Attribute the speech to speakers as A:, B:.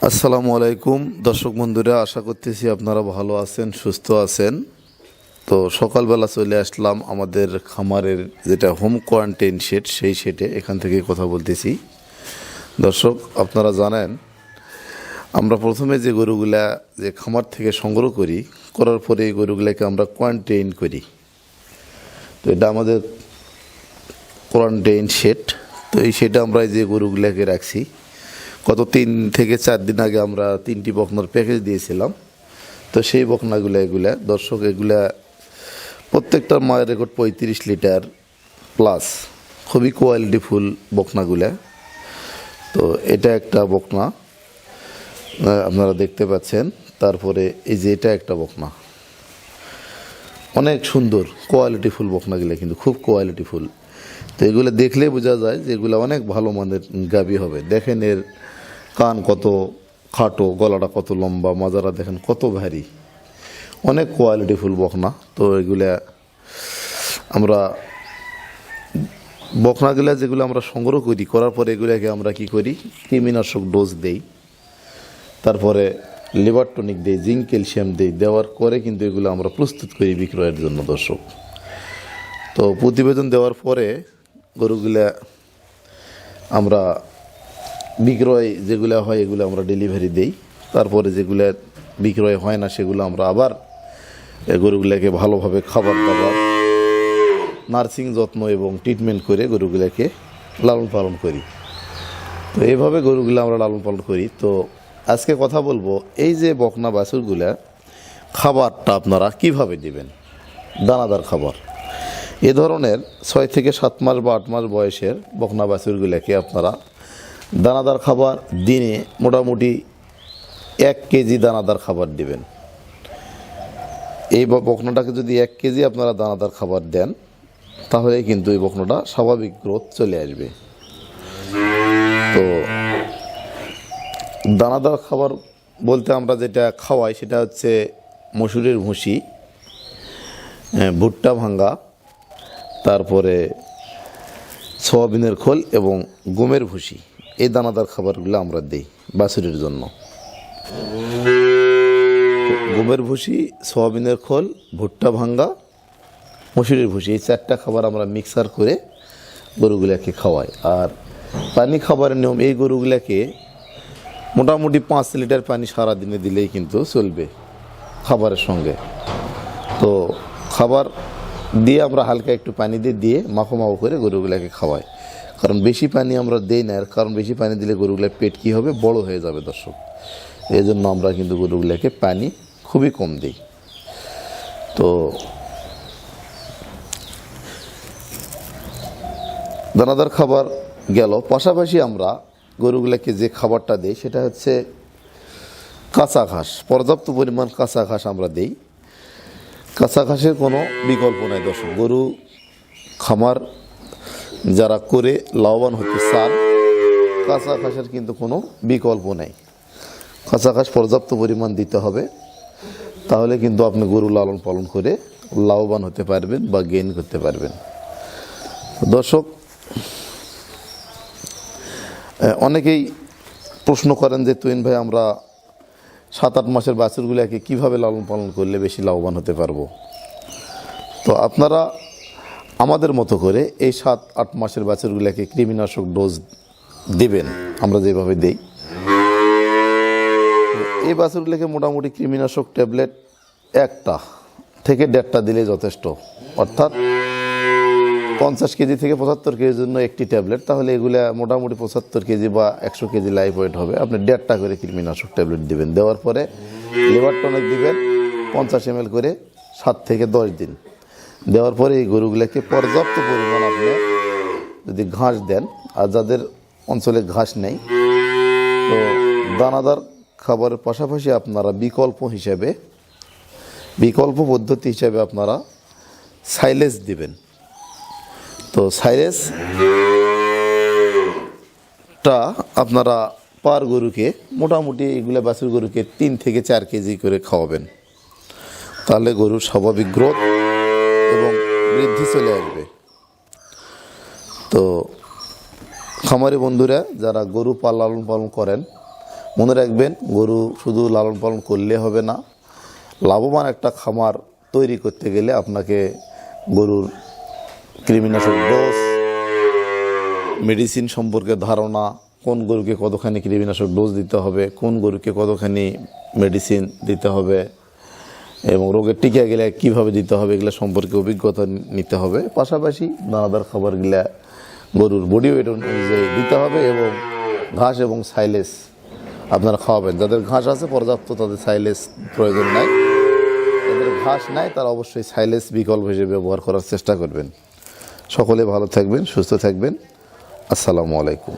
A: আসসালামু আলাইকুম। দর্শক বন্ধুরা, আশা করতেছি আপনারা ভালো আছেন, সুস্থ আছেন। তো সকালবেলা চলে আসলাম আমাদের খামারের যেটা হোম কোয়ারেন্টাইন শেড সেই শেডে এখান থেকে কথা বলতেছি। দর্শক, আপনারা জানেন, আমরা প্রথমে যে গরুগুলা, যে খামার থেকে সংগ্রহ করি, করার পরে এই গরুগুলাকে আমরা কোয়ারেন্টাইন করি। তো এটা আমাদের কোয়ারেন্টাইন শেড তো এই শেডে আমরা যে গরুগুলাকে রাখছি গত তিন থেকে চার দিন আগে আমরা তিনটি বকনার প্যাকেজ দিয়েছিলাম। তো সেই বকনাগুলো এগুলা, দর্শক, এগুলা প্রত্যেকটার মায়ের রেকর্ড পঁয়ত্রিশ লিটার প্লাস খুবই কোয়ালিটিফুল বকনাগুলা। তো এটা একটা বকনা আপনারা দেখতে পাচ্ছেন। তারপরে এই যে এটা একটা বকনা। অনেক সুন্দর কোয়ালিটি কোয়ালিটিফুল বকনাগুলো কিন্তু, খুব কোয়ালিটিফুল তো এগুলো দেখলেই বোঝা যায় যে এগুলো অনেক ভালো মানের গাবি হবে। দেখেন এর কান কত খাটো, গলাটা কত লম্বা, মাজারা দেখেন কত ভারী। অনেক কোয়ালিটিফুল বকনা। তো এগুলা আমরা বকনাগুলা যেগুলো আমরা সংগ্রহ করি, করার পরে এগুলাকে আমরা কি করি? কৃমিনাশক ডোজ দেই। তারপরে লিভার টনিক দেই জিঙ্ক ক্যালসিয়াম দেই। দেওয়ার পরে কিন্তু এগুলো আমরা প্রস্তুত করি বিক্রয়ের জন্য, দর্শক। তো প্রতিবেদন দেওয়ার পরে গরুগুলা আমরা বিক্রয় যেগুলো হয়, এগুলো আমরা ডেলিভারি দেই। তারপরে যেগুলো বিক্রয় হয় না, সেগুলো আমরা আবার গরুগুলাকে ভালোভাবে খাবার দাবার নার্সিং যত্ন এবং ট্রিটমেন্ট করে গরুগুলাকে লালন পালন করি। তো এইভাবে গরুগুলো আমরা লালন পালন করি। তো আজকে কথা বলব, এই যে বকনা বাছুরগুলা, খাবারটা আপনারা কীভাবে দিবেন? দানাদার খাবার। এ ধরনের ছয় থেকে সাত মাস বা আট মাস বয়সের বকনা বাছুরগুলাকে আপনারা দানাদার খাবার দিনে মোটামুটি এক কেজি দানাদার খাবার দিবেন। এই বকনাটাকে যদি এক কেজি আপনারা দানাদার খাবার দেন তাহলে কিন্তু এই বকনাটা স্বাভাবিক গ্রোথ চলে আসবে। তো দানাদার খাবার বলতে আমরা যেটা খাওয়াই সেটা হচ্ছে মসুরের ভুসি ভুট্টা ভাঙ্গা, তারপরে সোয়াবিনের খোল এবং গমের ভুসি। এই দানাদার খাবারগুলো আমরা দিই বাছুরের জন্য। গমের ভুসি, সোয়াবিনের খোল, ভুট্টা ভাঙ্গা, মসুরের ভুসি, এই চারটা খাবার আমরা মিক্সার করে গরুগুলাকে খাওয়াই। আর পানি খাবারের নিয়ম, এই গরুগুলাকে মোটামুটি পাঁচ লিটার পানি সারা দিনে দিলেই কিন্তু চলবে খাবারের সঙ্গে। তো খাবার দিয়ে আমরা হালকা একটু পানি দিয়ে দিয়ে মাখো মাখো করে গরুগুলাকে খাওয়াই। কারণ বেশি পানি আমরা দেই না, এর কারণ বেশি পানি দিলে গরুগুলার পেট কী হবে? বড় হয়ে যাবে দর্শক। এই জন্য আমরা কিন্তু গরুগুলাকে পানি খুবই কম দিই। তো দানাদার খাবার গেল। পাশাপাশি আমরা গরুগুলাকে যে খাবারটা দিই, সেটা হচ্ছে কাঁচা ঘাস। পর্যাপ্ত পরিমাণ কাঁচা ঘাস আমরা দিই। কাঁচা ঘাসের কোনো বিকল্প নাই দর্শক। গরু খামার যারা করে লাভবান হতে চান কাঁচা ঘাসের কিন্তু কোনো বিকল্প নেই। কাঁচা ঘাস পর্যাপ্ত পরিমাণ দিতে হবে, তাহলে কিন্তু আপনি গরু লালন পালন করে লাভবান হতে পারবেন বা গেইন করতে পারবেন। দর্শক অনেকেই প্রশ্ন করেন যে তুইন ভাই, আমরা সাত আট মাসের বাছুরগুলোকে কীভাবে লালন পালন করলে বেশি লাভবান হতে পারব? তো আপনারা আমাদের মতো করে এই সাত, আট মাসের বাছুরগুলোকে কৃমিনাশক ডোজ দেবেন, আমরা যেভাবে দেই। এই বাছুরগুলোকে মোটামুটি কৃমিনাশক ট্যাবলেট একটা থেকে দেড়টা দিলে যথেষ্ট। অর্থাৎ পঞ্চাশ কেজি থেকে পঁচাত্তর কেজির জন্য একটি ট্যাবলেট, তাহলে এগুলা মোটামুটি পঁচাত্তর কেজি বা একশো কেজি লাইফ ওয়েট হবে। আপনি দেড়টা করে কৃমিনাশক ট্যাবলেট দিবেন। দেওয়ার পরে লেবার টনিক দিবেন, পঞ্চাশ এম করে সাত থেকে দশ দিন। দেওয়ার পরে এই গরুগুলোকে পর্যাপ্ত পরিমাণ আপনি যদি ঘাস দেন, আর যাদের অঞ্চলে ঘাস নেই, তো দানাদার খাবারের পাশাপাশি আপনারা বিকল্প হিসেবে, বিকল্প পদ্ধতি হিসেবে আপনারা সাইলেজ দিবেন। তো সাইরেস টা আপনারা পার গরুকে, মোটামুটি এগুলো বাছুর গরুকে তিন থেকে চার কেজি করে খাওয়াবেন। তাহলে গরুর স্বাভাবিক গ্রোথ এবং বৃদ্ধি চলে আসবে। তো খামারি বন্ধুরা, যারা গরু পাল লালন পালন করেন, মনে রাখবেন গরু শুধু লালন পালন করলে হবে না, লাভবান একটা খামার তৈরি করতে গেলে আপনাকে গরুর কৃমিনাশক ডোজ, মেডিসিন সম্পর্কে ধারণা, কোন গরুকে কতখানি কৃমিনাশক ডোজ দিতে হবে, কোন গরুকে কতখানি মেডিসিন দিতে হবে এবং রোগের টিকা গেলে কীভাবে দিতে হবে এগুলো সম্পর্কে অভিজ্ঞতা নিতে হবে। পাশাপাশি দানাদার খাবারগুলা গরুর বডি ওয়েট অনুযায়ী দিতে হবে এবং ঘাস এবং সাইলেস আপনারা খাওয়াবেন। যাদের ঘাস আছে, পর্যাপ্ত তাদের সাইলেস প্রয়োজন নাই। যাদের ঘাস নাই, তারা অবশ্যই সাইলেস বিকল্প হিসেবে ব্যবহার করার চেষ্টা করবেন। সকলে ভালো থাকবেন, সুস্থ থাকবেন। আসসালামু আলাইকুম।